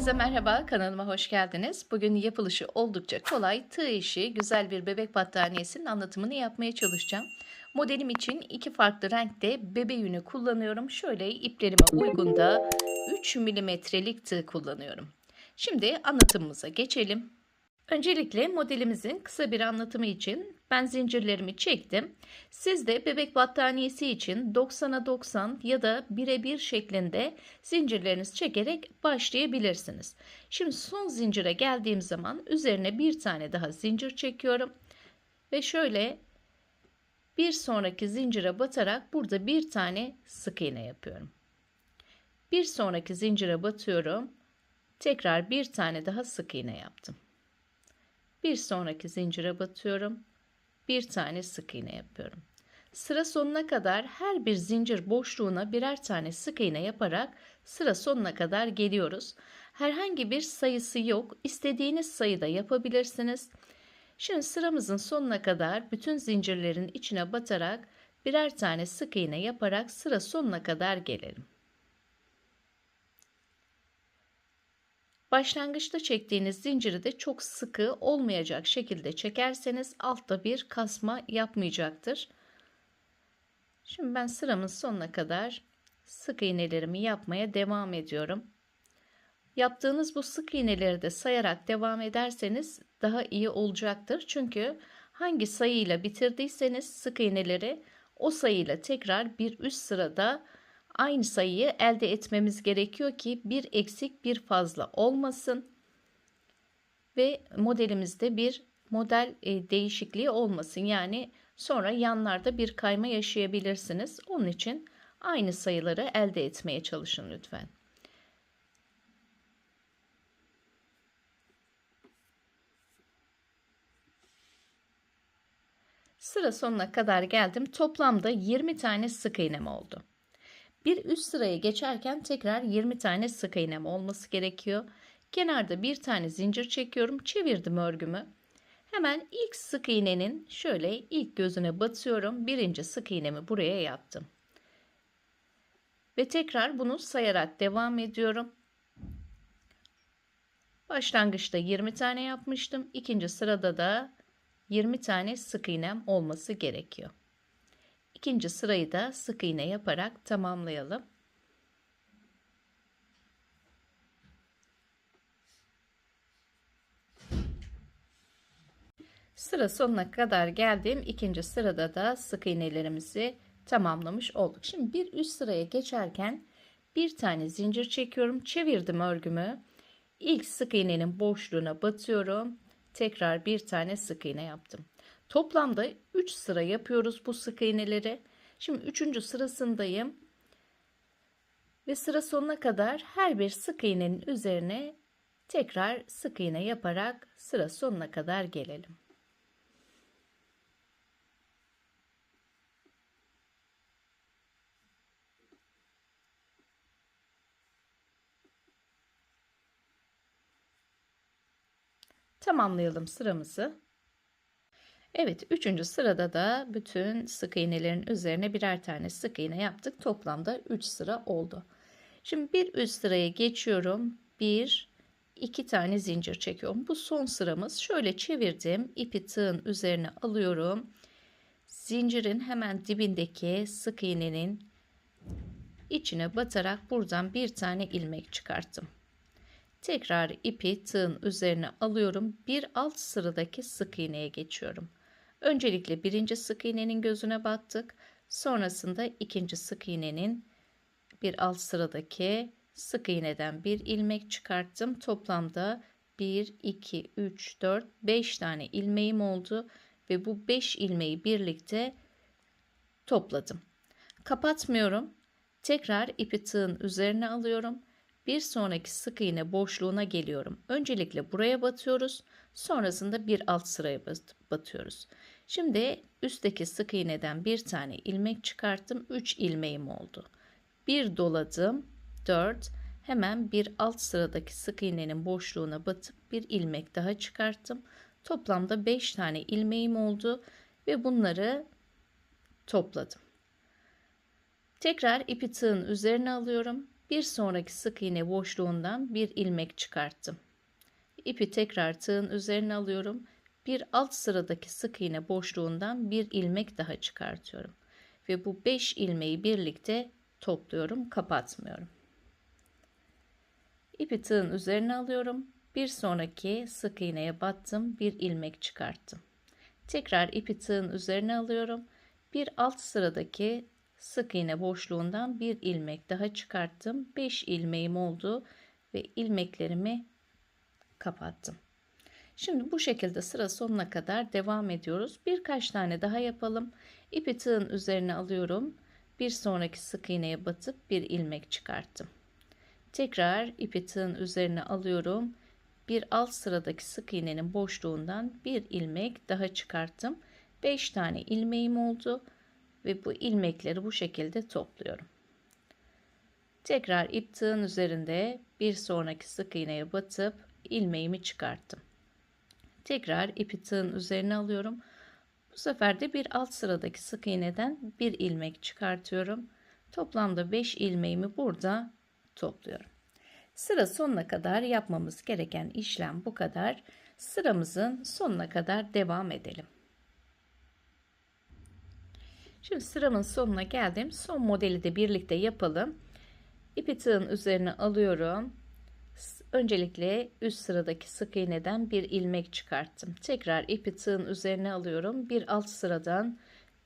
Herkese merhaba, kanalıma hoş geldiniz. Bugün yapılışı oldukça kolay, tığ işi, güzel bir bebek battaniyesinin anlatımını yapmaya çalışacağım. Modelim için iki farklı renkte bebe yünü kullanıyorum. Şöyle iplerime uygun da 3 milimetrelik tığ kullanıyorum. Şimdi anlatımımıza geçelim. Öncelikle modelimizin kısa bir anlatımı için ben zincirlerimi çektim. Siz de bebek battaniyesi için 90'a 90 ya da 1'e 1 şeklinde zincirlerinizi çekerek başlayabilirsiniz. Şimdi son zincire geldiğim zaman üzerine bir tane daha zincir çekiyorum. Ve şöyle bir sonraki zincire batarak burada bir tane sık iğne yapıyorum. Bir sonraki zincire batıyorum. Tekrar bir tane daha sık iğne yaptım. Bir sonraki zincire batıyorum. Bir tane sık iğne yapıyorum. Sıra sonuna kadar her bir zincir boşluğuna birer tane sık iğne yaparak sıra sonuna kadar geliyoruz. Herhangi bir sayısı yok. İstediğiniz sayıda yapabilirsiniz. Şimdi sıramızın sonuna kadar bütün zincirlerin içine batarak birer tane sık iğne yaparak sıra sonuna kadar gelelim. Başlangıçta çektiğiniz zinciri de çok sıkı olmayacak şekilde çekerseniz altta bir kasma yapmayacaktır. Şimdi ben sıramın sonuna kadar sık iğnelerimi yapmaya devam ediyorum. Yaptığınız bu sık iğneleri de sayarak devam ederseniz daha iyi olacaktır. Çünkü hangi sayıyla bitirdiyseniz sık iğneleri o sayıyla tekrar bir üst sırada aynı sayıyı elde etmemiz gerekiyor ki bir eksik bir fazla olmasın ve modelimizde bir model e, değişikliği olmasın. Yani sonra yanlarda bir kayma yaşayabilirsiniz. Onun için aynı sayıları elde etmeye çalışın lütfen. Sıra sonuna kadar geldim. Toplamda 20 tane sık iğnem oldu. Bir üst sıraya geçerken tekrar 20 tane sık iğnem olması gerekiyor. Kenarda bir tane zincir çekiyorum. Çevirdim örgümü. Hemen ilk sık iğnenin şöyle ilk gözüne batıyorum. Birinci sık iğnemi buraya yaptım. Ve tekrar bunu sayarak devam ediyorum. Başlangıçta 20 tane yapmıştım. İkinci sırada da 20 tane sık iğnem olması gerekiyor. İkinci sırayı da sık iğne yaparak tamamlayalım. Sıra sonuna kadar geldim. İkinci sırada da sık iğnelerimizi tamamlamış olduk. Şimdi bir üst sıraya geçerken bir tane zincir çekiyorum. Çevirdim örgümü. İlk sık iğnenin boşluğuna batıyorum. Tekrar bir tane sık iğne yaptım. Toplamda 3 sıra yapıyoruz bu sık iğneleri. Şimdi 3. sırasındayım. Ve sıra sonuna kadar her bir sık iğnenin üzerine tekrar sık iğne yaparak sıra sonuna kadar gelelim. Tamamlayalım sıramızı. Evet, üçüncü sırada da bütün sık iğnelerin üzerine birer tane sık iğne yaptık. Toplamda 3 sıra oldu. Şimdi bir üst sıraya geçiyorum. Bir, iki tane zincir çekiyorum. Bu son sıramız. Şöyle çevirdim. İpi tığın üzerine alıyorum. Zincirin hemen dibindeki sık iğnenin içine batarak buradan bir tane ilmek çıkarttım. Tekrar ipi tığın üzerine alıyorum. Bir alt sıradaki sık iğneye geçiyorum. Öncelikle birinci sık iğnenin gözüne battık. Sonrasında ikinci sık iğnenin bir alt sıradaki sık iğneden bir ilmek çıkarttım. Toplamda 1, 2, 3, 4, 5 tane ilmeğim oldu ve bu 5 ilmeği birlikte topladım. Kapatmıyorum. Tekrar ipi tığın üzerine alıyorum. Bir sonraki sık iğne boşluğuna geliyorum. Öncelikle buraya batıyoruz. Sonrasında bir alt sıraya batıyoruz. Şimdi üstteki sık iğneden bir tane ilmek çıkarttım. 3 ilmeğim oldu. Bir doladım. 4. Hemen bir alt sıradaki sık iğnenin boşluğuna batıp bir ilmek daha çıkarttım. Toplamda 5 tane ilmeğim oldu ve bunları topladım. Tekrar ipi tığın üzerine alıyorum. Bir sonraki sık iğne boşluğundan bir ilmek çıkarttım. İpi tekrar tığın üzerine alıyorum. Bir alt sıradaki sık iğne boşluğundan bir ilmek daha çıkartıyorum. Ve bu 5 ilmeği birlikte topluyorum, kapatmıyorum. İpi tığın üzerine alıyorum. Bir sonraki sık iğneye battım, bir ilmek çıkarttım. Tekrar ipi tığın üzerine alıyorum. Bir alt sıradaki sık iğne boşluğundan bir ilmek daha çıkarttım. 5 ilmeğim oldu ve ilmeklerimi kapattım. Şimdi bu şekilde sıra sonuna kadar devam ediyoruz. Birkaç tane daha yapalım. İpi tığın üzerine alıyorum. Bir sonraki sık iğneye batıp bir ilmek çıkarttım. Tekrar ipi tığın üzerine alıyorum. Bir alt sıradaki sık iğnenin boşluğundan bir ilmek daha çıkarttım. 5 tane ilmeğim oldu ve bu ilmekleri bu şekilde topluyorum. Tekrar ip tığın üzerinde bir sonraki sık iğneye batıp ilmeğimi çıkarttım. Tekrar ipi tığın üzerine alıyorum. Bu sefer de bir alt sıradaki sık iğneden bir ilmek çıkartıyorum. Toplamda 5 ilmeğimi burada topluyorum. Sıra sonuna kadar yapmamız gereken işlem bu kadar. Sıramızın sonuna kadar devam edelim. Şimdi sıramın sonuna geldim. Son modeli de birlikte yapalım. İpi tığın üzerine alıyorum. Öncelikle üst sıradaki sık iğneden bir ilmek çıkarttım. Tekrar ipi tığın üzerine alıyorum. Bir alt sıradan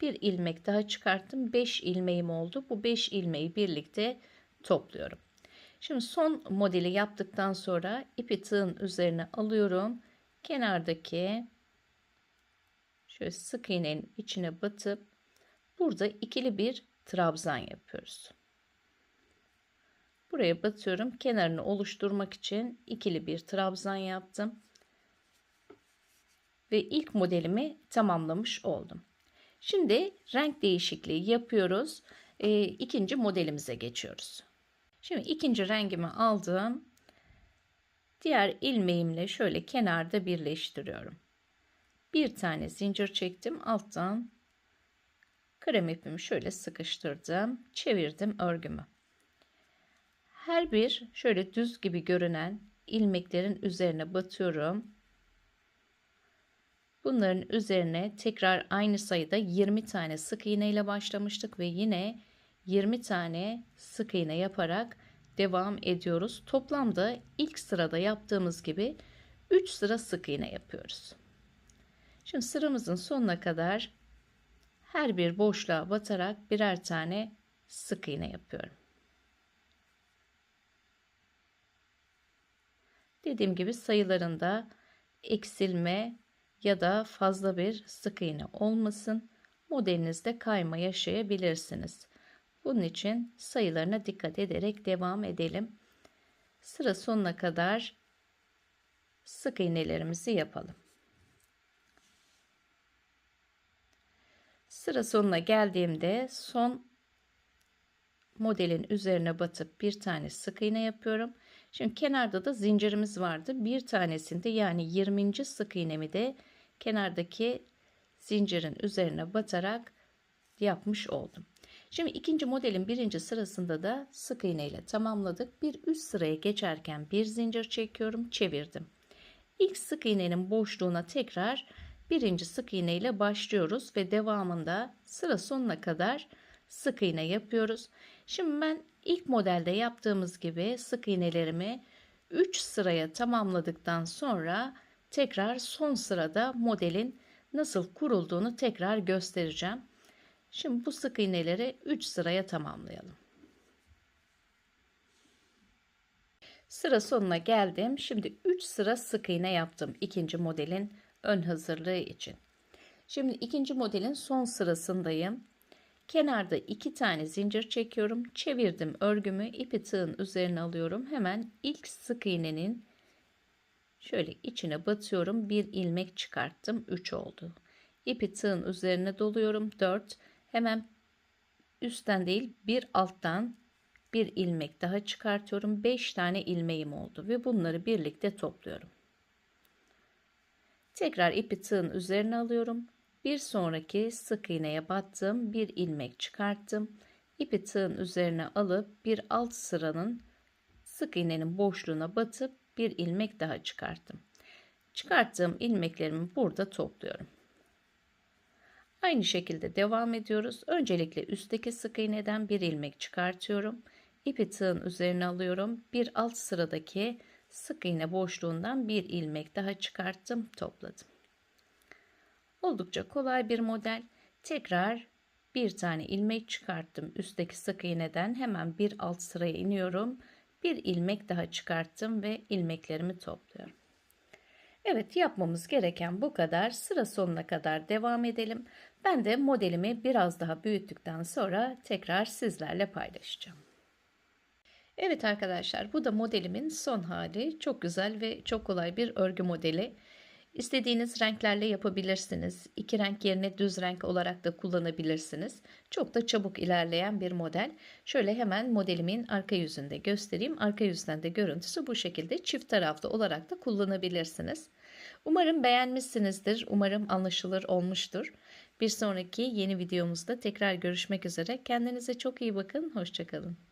bir ilmek daha çıkarttım. 5 ilmeğim oldu. Bu 5 ilmeği birlikte topluyorum. Şimdi son modeli yaptıktan sonra ipi tığın üzerine alıyorum. Kenardaki şöyle sık iğnenin içine batıp burada ikili bir trabzan yapıyoruz. Buraya batıyorum. Kenarını oluşturmak için ikili bir trabzan yaptım. Ve ilk modelimi tamamlamış oldum. Şimdi renk değişikliği yapıyoruz. E, ikinci modelimize geçiyoruz. Şimdi ikinci rengimi aldım. Diğer ilmeğimle şöyle kenarda birleştiriyorum. Bir tane zincir çektim. Alttan krem ipimi şöyle sıkıştırdım. Çevirdim örgümü. Her bir şöyle düz gibi görünen ilmeklerin üzerine batıyorum. Bunların üzerine tekrar aynı sayıda 20 tane sık iğne ile başlamıştık ve yine 20 tane sık iğne yaparak devam ediyoruz. Toplamda ilk sırada yaptığımız gibi 3 sıra sık iğne yapıyoruz. Şimdi sıramızın sonuna kadar her bir boşluğa batarak birer tane sık iğne yapıyorum. Dediğim gibi sayılarında eksilme ya da fazla bir sık iğne olmasın. Modelinizde kayma yaşayabilirsiniz. Bunun için sayılarına dikkat ederek devam edelim. Sıra sonuna kadar sık iğnelerimizi yapalım. Sıra sonuna geldiğimde son modelin üzerine batıp bir tane sık iğne yapıyorum. Şimdi kenarda da zincirimiz vardı. Bir tanesinde yani 20. sık iğnemi de kenardaki zincirin üzerine batarak yapmış oldum. Şimdi ikinci modelin birinci sırasında da sık iğne ile tamamladık. Bir üst sıraya geçerken bir zincir çekiyorum, çevirdim. İlk sık iğnenin boşluğuna tekrar birinci sık iğne ile başlıyoruz ve devamında sıra sonuna kadar sık iğne yapıyoruz. Şimdi ben ilk modelde yaptığımız gibi sık iğnelerimi 3 sıraya tamamladıktan sonra tekrar son sırada modelin nasıl kurulduğunu tekrar göstereceğim. Şimdi bu sık iğneleri 3 sıraya tamamlayalım. Sıra sonuna geldim. Şimdi 3 sıra sık iğne yaptım ikinci modelin ön hazırlığı için. Şimdi ikinci modelin son sırasındayım. Kenarda iki tane zincir çekiyorum. Çevirdim örgümü ipi tığın üzerine alıyorum. Hemen ilk sık iğnenin şöyle içine batıyorum. Bir ilmek çıkarttım. 3 oldu. İpi tığın üzerine doluyorum. 4. Hemen üstten değil bir alttan bir ilmek daha çıkartıyorum. 5 tane ilmeğim oldu ve bunları birlikte topluyorum. Tekrar ipi tığın üzerine alıyorum. Bir sonraki sık iğneye battım. Bir ilmek çıkarttım. ipi tığın üzerine alıp bir alt sıranın sık iğnenin boşluğuna batıp bir ilmek daha çıkarttım. Çıkarttığım ilmeklerimi burada topluyorum. Aynı şekilde devam ediyoruz. Öncelikle üstteki sık iğneden bir ilmek çıkartıyorum. İpi tığın üzerine alıyorum. Bir alt sıradaki sık iğne boşluğundan bir ilmek daha çıkarttım, topladım. Oldukça kolay bir model. Tekrar bir tane ilmek çıkarttım. Üstteki sık iğneden hemen bir alt sıraya iniyorum. Bir ilmek daha çıkarttım ve ilmeklerimi topluyorum. Evet yapmamız gereken bu kadar. Sıra sonuna kadar devam edelim. Ben de modelimi biraz daha büyüttükten sonra tekrar sizlerle paylaşacağım. Evet arkadaşlar bu da modelimin son hali. Çok güzel ve çok kolay bir örgü modeli. İstediğiniz renklerle yapabilirsiniz. İki renk yerine düz renk olarak da kullanabilirsiniz. Çok da çabuk ilerleyen bir model. Şöyle hemen modelimin arka yüzünde göstereyim. Arka yüzden de görüntüsü bu şekilde çift taraflı olarak da kullanabilirsiniz. Umarım beğenmişsinizdir. Umarım anlaşılır olmuştur. Bir sonraki yeni videomuzda tekrar görüşmek üzere. Kendinize çok iyi bakın. Hoşçakalın.